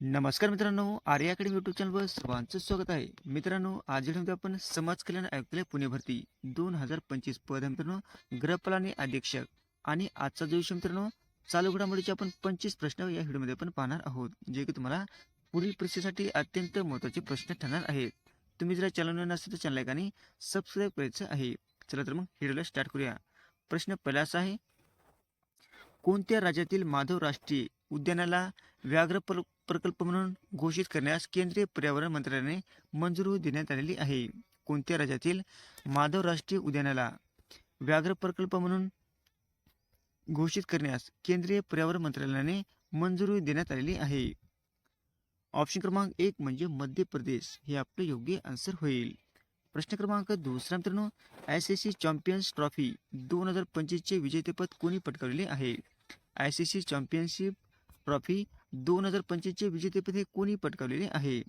नमस्कार मित्रांनो Arya academy YouTube चॅनलवर सर्वांचं स्वागत आहे. मित्रांनो आज व्हिडिओमध्ये आपण समाज कल्याण आयुक्तालय पुणे भरती दोन हजार पंचवीस पद मित्रांनो ग्रहपालानी अधीक्षक आणि आजचा जो विषय मित्रांनो चालू घडामोडीचे आपण पंचवीस प्रश्न या व्हिडिओमध्ये आपण पाहणार आहोत जे की तुम्हाला पुढील परीक्षेसाठी अत्यंत महत्त्वाचे प्रश्न ठरणार आहेत. तुम्ही जर चॅनल नसेल तर चॅनल आणि सबस्क्राईब करायचं आहे. चला तर मग व्हिडिओला स्टार्ट करूया. प्रश्न पहिला असा आहे कोणत्या राज्यातील माधव राष्ट्रीय उद्यानाला व्याघ्र प्रकल्प म्हणून घोषित करण्यास केंद्रीय पर्यावरण मंत्रालयाने मंजुरी देण्यात आलेली आहे. कोणत्या राज्यातील माधव राष्ट्रीय उद्यानाला व्याघ्र प्रकल्प म्हणून घोषित करण्यास केंद्रीय पर्यावरण मंत्रालयाने मंजुरी देण्यात आलेली आहे? ऑप्शन क्रमांक एक म्हणजे मध्य प्रदेश. हे आपलं योग्य आन्सर होईल. प्रश्न क्रमांक दुसरा मित्रांनो I C C champions trophy दोन हजार पंचवीसचे विजेतेपद कोणी पटकावलेले आहे? I C C championship trophy दोन हजार पंचवीसचे विजेतेपद हे कोणी पटकावलेले आहे?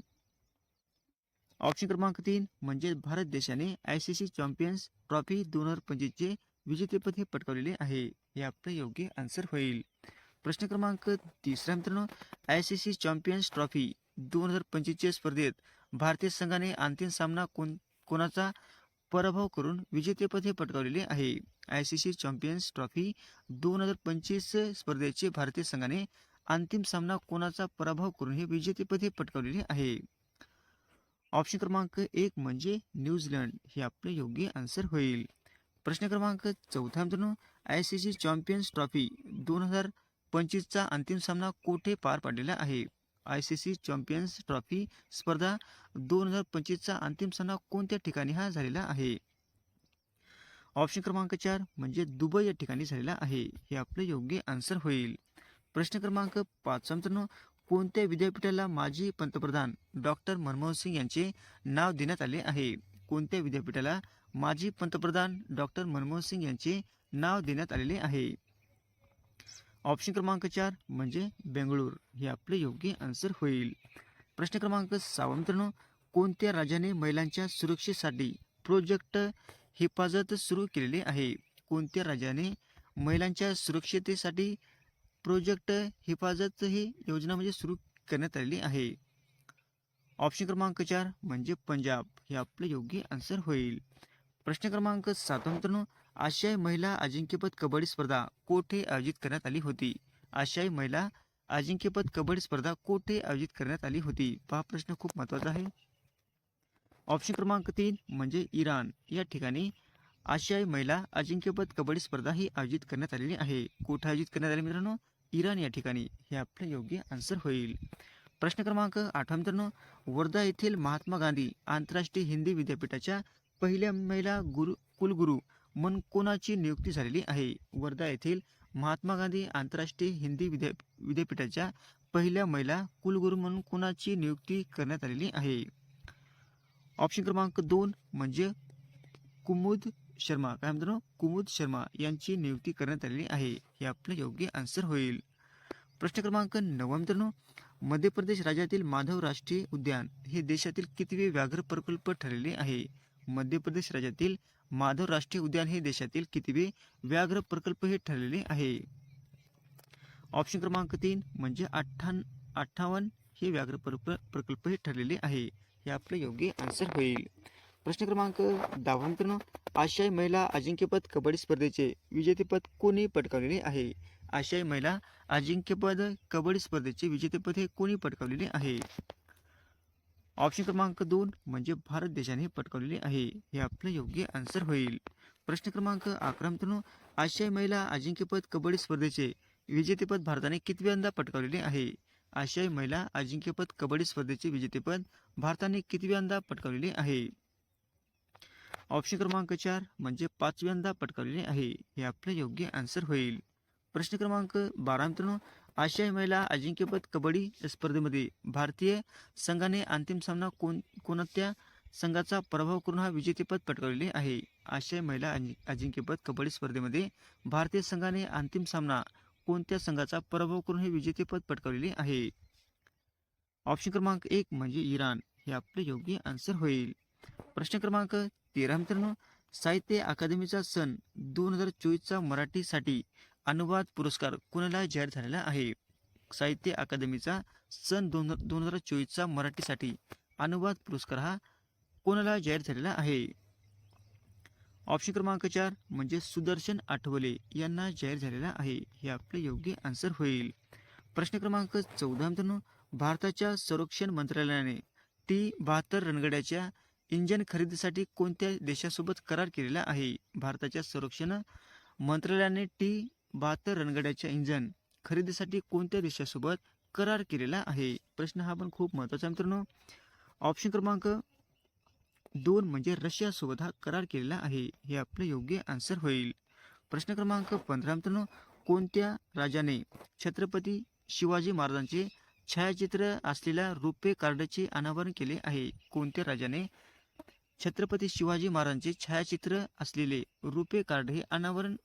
ऑप्शन क्रमांक तीन म्हणजे भारत देशाने I C C champions trophy दोन हजार पंचवीसचे विजेतेपद हे पटकावलेले आहे. हे आपलं योग्य आन्सर होईल. प्रश्न क्रमांक तिसरा मित्रांनो I C C champions trophy दोन हजार पंचवीसच्या स्पर्धेत भारतीय संघाने अंतिम सामना कोण कोणाचा पराभव करून विजेतेपद हे पटकावलेले आहे? I C C champions trophy दोन हजार पंचवीस स्पर्धेचे भारतीय संघाने अंतिम सामना कोणाचा पराभव करून हे विजेतेपदे पटकावलेले आहे? ऑप्शन क्रमांक एक म्हणजे न्यूझीलंड हे आपलं योग्य आन्सर होईल. प्रश्न क्रमांक चौथा मित्रांनो I C C champions trophy दोन हजार पंचवीसचा अंतिम सामना कोठे पार पडलेला आहे? I C C champions trophy स्पर्धा दोन हजार पंचवीसचा अंतिम सामना कोणत्या ठिकाणी हा झालेला आहे? ऑप्शन क्रमांक चार म्हणजे दुबई या ठिकाणी झालेला आहे. हे आपलं योग्य आन्सर होईल. प्रश्न क्रमांक पाच. मित्रांनो कोणत्या विद्यापीठाला माजी पंतप्रधान डॉक्टर मनमोहन सिंग यांचे नाव देण्यात आले आहे? कोणत्या विद्यापीठाला माजी पंतप्रधान डॉक्टर मनमोहन सिंग यांचे नाव देण्यात आलेले आहे? ऑप्शन क्रमांक चार म्हणजे बेंगळूर. हे आपले योग्य आन्सर होईल. प्रश्न क्रमांक सहा. मित्रांनो कोणत्या राज्याने महिलांच्या सुरक्षेसाठी प्रोजेक्ट हिफाजत सुरू केलेले आहे? कोणत्या राज्याने महिलांच्या सुरक्षितेसाठी प्रोजेक्ट हिफाजत ही योजना म्हणजे सुरू करण्यात आलेली आहे. ऑप्शन क्रमांक चार म्हणजे पंजाब. हे आपले योग्य आन्सर होईल. प्रश्न क्रमांक सात आशियाई महिला अजिंक्यपद कबड्डी स्पर्धा कोठे आयोजित करण्यात आली होती? आशियाई महिला अजिंक्यपद कबड्डी स्पर्धा कोठे आयोजित करण्यात आली होती? हा प्रश्न खूप महत्त्वाचा आहे. ऑप्शन क्रमांक तीन म्हणजे इराण. या ठिकाणी आशियाई महिला अजिंक्यपद कबड्डी स्पर्धा ही आयोजित करण्यात आलेली आहे. कुठे आयोजित करण्यात आली मित्रांनो? इराण या ठिकाणी. हे आपलं योग्य आन्सर होईल. प्रश्न क्रमांक आठवा मित्रांनो. वर्धा येथील महात्मा गांधी आंतरराष्ट्रीय हिंदी विद्यापीठाच्या पहिल्या महिला गुरु कुलगुरू मन कोणाची नियुक्ती झालेली आहे? वर्धा येथील महात्मा गांधी आंतरराष्ट्रीय हिंदी विद्या विद्यापीठाच्या पहिल्या महिला कुलगुरू म्हणून कोणाची नियुक्ती करण्यात आलेली आहे? ऑप्शन क्रमांक दोन म्हणजे कुमुद शर्मा काय म्हणतो कुमुद शर्मा यांची नियुक्ती करण्यात आलेली आहे. हे आपलं योग्य आन्सर होईल. प्रश्न क्रमांक नववा मित्रांनो मध्य प्रदेश राज्यातील माधव राष्ट्रीय उद्यान हे देशातील कितवे व्याघ्र प्रकल्प ठरलेले आहे? मध्य प्रदेश राज्यातील माधव राष्ट्रीय उद्यान हे देशातील कितवे व्याघ्र प्रकल्प हे ठरलेले आहे? ऑप्शन क्रमांक तीन म्हणजे अठ्ठान अठ्ठावन्न हे व्याघ्र प्रक- प्रकल्प हे ठरलेले आहे. हे आपलं योग्य आन्सर होईल. प्रश्न क्रमांक दहावा मित्रांनो आशियाई महिला अजिंक्यपद कबड्डी स्पर्धेचे विजेतेपद कोणी पटकावलेले आहे? आशियाई महिला अजिंक्यपद कबड्डी स्पर्धेचे विजेतेपद हे कोणी पटकावलेले आहे? ऑप्शन क्रमांक दोन म्हणजे भारत देशाने पटकावलेले आहे. हे आपलं योग्य आन्सर होईल. प्रश्न क्रमांक अकरा मित्रांनो आशियाई महिला अजिंक्यपद कबड्डी स्पर्धेचे विजेतेपद भारताने कितव्यांदा पटकावलेले आहे? आशियाई महिला अजिंक्यपद कबड्डी स्पर्धेचे विजेतेपद भारताने कितव्यांदा पटकावलेले आहे? ऑप्शन क्रमांक चार म्हणजे पाचव्यांदा पटकावलेले आहे. हे आपलं योग्य आन्सर होईल. प्रश्न क्रमांक बारा मित्रांनो आशियाई महिला अजिंक्यपद कबड्डी स्पर्धेमध्ये भारतीय संघाने अंतिम सामना कोण कोणत्या संघाचा प्रभाव करून हा विजेतेपद पटकावलेले आहे? आशियाई महिला अजिंक्यपद कबड्डी स्पर्धेमध्ये भारतीय संघाने अंतिम सामना कोणत्या संघाचा पराभव करून हे विजेतेपद पटकावलेले आहे? ऑप्शन क्रमांक एक म्हणजे इराण. हे आपले योग्य आन्सर होईल. प्रश्न क्रमांक तेरा मित्रांनो साहित्य अकादमीचा सन दोन हजार चोवीसचा मराठीसाठी अनुवाद पुरस्कार कोणाला जाहीर झालेला आहे? साहित्य अकादमीचा सन दोन दोन हजार चोवीसचा मराठीसाठी अनुवाद पुरस्कार हा कोणाला जाहीर झालेला आहे? ऑप्शन क्रमांक चार म्हणजे सुदर्शन आठवले यांना जाहीर झालेला आहे. हे आपले योग्य आन्सर होईल. प्रश्न क्रमांक चौदा मित्रांनो भारताच्या संरक्षण मंत्रालयाने टी बहात्तर रणगड्याच्या इंजन खरेदीसाठी कोणत्या देशासोबत करार केलेला आहे? भारताच्या संरक्षण मंत्रालयाने टी बहात्तर रणगाड्याच्या इंजन खरेदीसाठी कोणत्या देशासोबत करार केलेला आहे? प्रश्न हा पण खूप महत्त्वाचा मित्रांनो. ऑप्शन क्रमांक दोन म्हणजे रशियासोबत हा करार केलेला आहे. हे आपलं योग्य आन्सर होईल. प्रश्न क्रमांक पंधरा मित्रांनो. कोणत्या राजाने छत्रपती शिवाजी महाराजांचे छायाचित्र असलेल्या रुपे कार्डचे अनावरण केले आहे? कोणत्या राजाने छत्रपती शिवाजी महाराजांचे छायाचित्र असलेले रुपे कार्ड हे अनावरण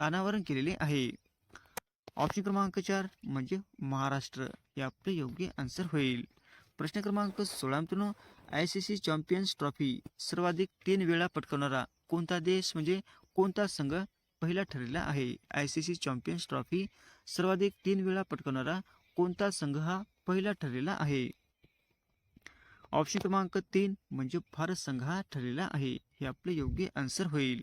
अनावरण केलेले आहे. ऑप्शन क्रमांक चार म्हणजे महाराष्ट्र. हे आपले योग्य आन्सर होईल. प्रश्न क्रमांक सोळा मित्रांनो I C C champions trophy सर्वाधिक तीन वेळा पटकावणारा कोणता देश म्हणजे कोणता संघ पहिला ठरलेला आहे? I C C champions trophy सर्वाधिक तीन वेळा पटकावणारा कोणता संघ हा पहिला ठरलेला आहे? ऑप्शन क्रमांक तीन म्हणजे भारत संघ हा ठरलेला आहे. हे आपले योग्य आन्सर होईल.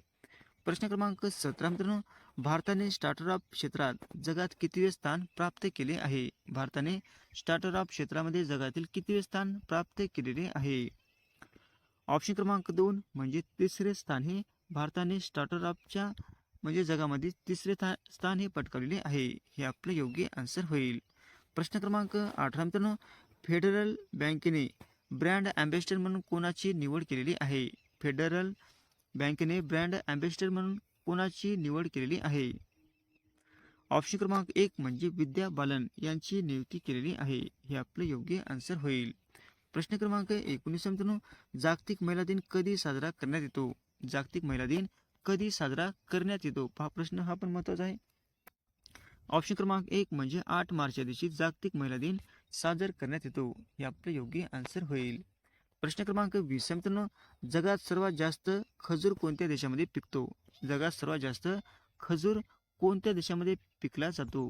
प्रश्न क्रमांक सतरा मित्रांनो भारताने स्टार्टअप क्षेत्रात जगात कितवे स्थान प्राप्त केले आहे? भारताने स्टार्टअप क्षेत्रामध्ये जगातील कितवे स्थान प्राप्त केलेले आहे? ऑप्शन क्रमांक दोन म्हणजे तिसरे स्थान हे भारताने स्टार्टअपच्या म्हणजे जगामध्ये तिसरे स्थान हे पटकावलेले आहे. हे आपलं योग्य आन्सर होईल. प्रश्न क्रमांक अठरा मित्रांनो फेडरल बँकेने ब्रँड अँबॅसिडर म्हणून कोणाची निवड केलेली आहे? फेडरल बँकेने ब्रँड अँबॅसिडर म्हणून कोणाची निवड केलेली आहे? ऑप्शन क्रमांक एक म्हणजे विद्या बालन यांची नियुक्ती केलेली आहे. हे आपलं योग्य आन्सर होईल. प्रश्न क्रमांक एकोणीस मित्रांनो जागतिक महिला दिन कधी साजरा करण्यात येतो? जागतिक महिला दिन कधी साजरा करण्यात येतो? हा प्रश्न हा पण महत्त्वाचा आहे. ऑप्शन क्रमांक एक म्हणजे आठ मार्च या दिवशी जागतिक महिला दिन सादर करण्यात येतो हे आपलं योग्य आन्सर होईल. प्रश्न क्रमांक वीस. मित्रांनो जगात सर्वात जास्त खजूर कोणत्या देशामध्ये पिकतो? जगात सर्वात जास्त खजूर कोणत्या देशामध्ये पिकला जातो?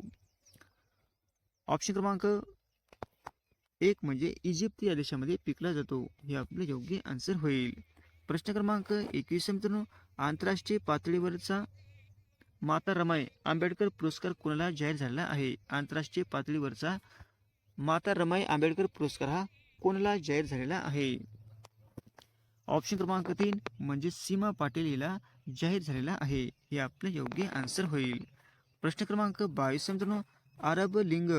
ऑप्शन क्रमांक एक म्हणजे इजिप्त या देशामध्ये पिकला जातो हे आपलं योग्य आन्सर होईल. प्रश्न क्रमांक एकवीस. मित्रांनो आंतरराष्ट्रीय पातळीवरचा माता रमाई आंबेडकर पुरस्कार कोणाला जाहीर झालेला आहे? आंतरराष्ट्रीय पातळीवरचा माता रमाई आंबेडकर पुरस्कार हा कोणाला जाहीर झालेला आहे? ऑप्शन क्रमांक तीन म्हणजे सीमा पाटील हिला जाहीर झालेला आहे. हे आपलं योग्य आन्सर होईल. प्रश्न क्रमांक बावीस मित्रांनो. अरब लिंग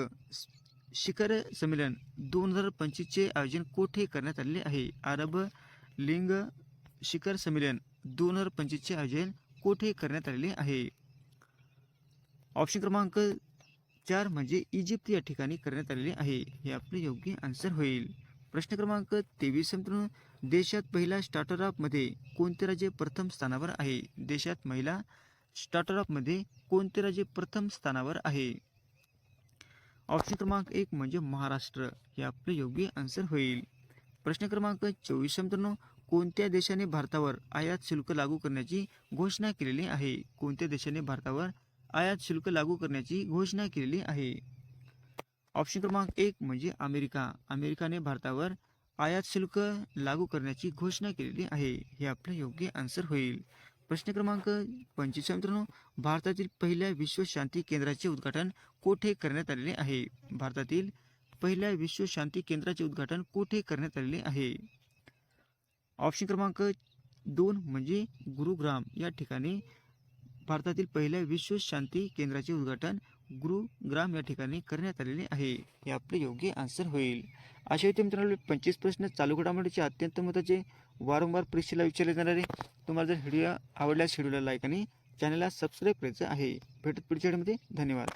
शिखर संमेलन दोन हजार पंचवीसचे आयोजन कोठे करण्यात आलेले आहे? अरब लिंग शिखर संमेलन दोन हजार पंचवीसचे आयोजन कोठे करण्यात आलेले आहे? ऑप्शन क्रमांक चार म्हणजे इजिप्त या ठिकाणी करण्यात आलेले आहे. हे आपले योग्य आन्सर होईल. प्रश्न क्रमांक तेवीस मित्रांनो देशात पहिला स्टार्टअपमध्ये कोणते राज्य प्रथम स्थानावर आहे? देशात महिला स्टार्टअपमध्ये कोणते राज्य प्रथम स्थानावर आहे? ऑप्शन क्रमांक एक म्हणजे महाराष्ट्र. हे आपले योग्य आन्सर होईल. प्रश्न क्रमांक चोवीस मित्रांनो कोणत्या देशाने भारतावर आयात शुल्क लागू करण्याची घोषणा केलेली आहे? कोणत्या देशाने भारतावर आयात शुल्क लागू करण्याची घोषणा केलेली आहे. ऑप्शन क्रमांक एक म्हणजे अमेरिका. अमेरिकाने भारतावर आयात शुल्क लागू करण्याची घोषणा केलेली आहे. हे आपलं योग्य आन्सर होईल. प्रश्न क्रमांक पंचवीस मित्रांनो. भारतातील पहिल्या विश्व शांती केंद्राचे उद्घाटन कोठे करण्यात आलेले आहे? भारतातील पहिल्या विश्व शांती केंद्राचे उद्घाटन कोठे करण्यात आलेले आहे? ऑप्शन क्रमांक दोन म्हणजे गुरुग्राम. या ठिकाणी भारतातील पहिल्या विश्व शांती केंद्राचे उद्घाटन गुरुग्राम या ठिकाणी करण्यात आलेले आहे. हे आपले योग्य आन्सर होईल. अशा होते मित्रांनो पंचवीस प्रश्न चालू घडामोडीचे अत्यंत महत्त्वाचे वारंवार परीक्षेला विचारले जाणारे. तुम्हाला जर व्हिडिओ आवडल्यास व्हिडिओला लाईक आणि चॅनलला सबस्क्राईब करायचं आहे. भेटत पुढच्या धन्यवाद.